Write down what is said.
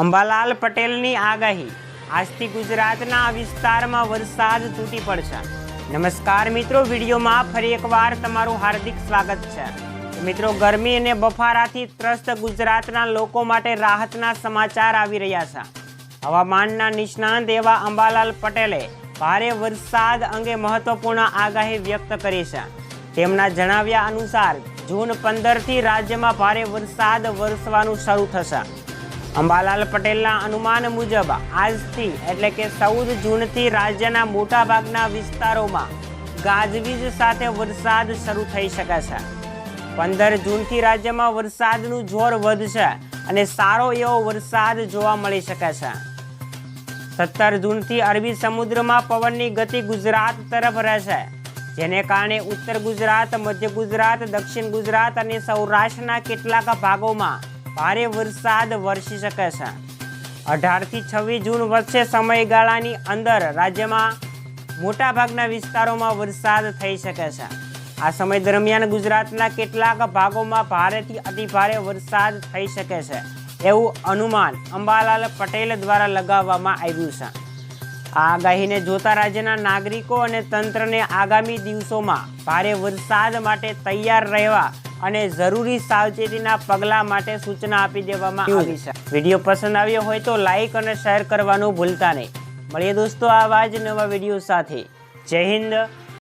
અંબાલાલ પટેલની આગાહી. આજથી ગુજરાતના વિસ્તારમાં વરસાદ તૂટી પડશે. નમસ્કાર મિત્રો, વિડીયોમાં ફરી એકવાર તમારું હાર્દિક સ્વાગત છે. મિત્રો, ગરમી અને બફારાથી ત્રસ્ત ગુજરાતના લોકો માટે રાહતના સમાચાર આવી રહ્યા છે. હવામાનના નિષ્ણાંત એવા અંબાલાલ પટેલે ભારે વરસાદ અંગે મહત્વપૂર્ણ આગાહી વ્યક્ત કરી છે. તેમના જણાવ્યા અનુસાર, જૂન પંદરથી રાજ્યમાં ભારે વરસાદ વરસવાનું શરૂ થશે. અંબાલાલ પટેલના અનુમાન મુજબ આજથી એટલે કે ચૌદ જૂનથી રાજ્યના મોટાભાગના વિસ્તારોમાં ગાજવીજ સાથે વરસાદ શરૂ થઈ શકે છે. પંદર જૂનથી રાજ્યમાં વરસાદનું જોર વધશે અને સારો એવો વરસાદ જોવા મળી શકે છે. સત્તર જૂનથી અરબી સમુદ્રમાં પવનની ગતિ ગુજરાત તરફ રહેશે, જેને કારણે ઉત્તર ગુજરાત, મધ્ય ગુજરાત, દક્ષિણ ગુજરાત અને સૌરાષ્ટ્રના કેટલાક ભાગોમાં ભારે વરસાદ વરસી શકે છે. અઢારથી છવ્વીસ જૂન વચ્ચે સમયગાળાની અંદર રાજ્યમાં મોટાભાગના વિસ્તારોમાં વરસાદ થઈ શકે છે. આ સમય દરમિયાન ગુજરાતના કેટલાક ભાગોમાં ભારેથી અતિભારે વરસાદ થઈ શકે છે એવું અનુમાન અંબાલાલ પટેલ દ્વારા લગાવવામાં આવ્યું છે. આ આગાહીને જોતા રાજ્યના નાગરિકો અને તંત્રને આગામી દિવસોમાં ભારે વરસાદ માટે તૈયાર રહેવા અને જરૂરી સાવચેતીના પગલાં માટે સૂચના આપી દેવામાં આવી છે. વીડિયો પસંદ આવ્યો હોય તો લાઈક અને શેર કરવાનું ભૂલતા નહીં. મળીએ દોસ્તો આવા જ નવા વીડિયો સાથે. જય હિન્દ.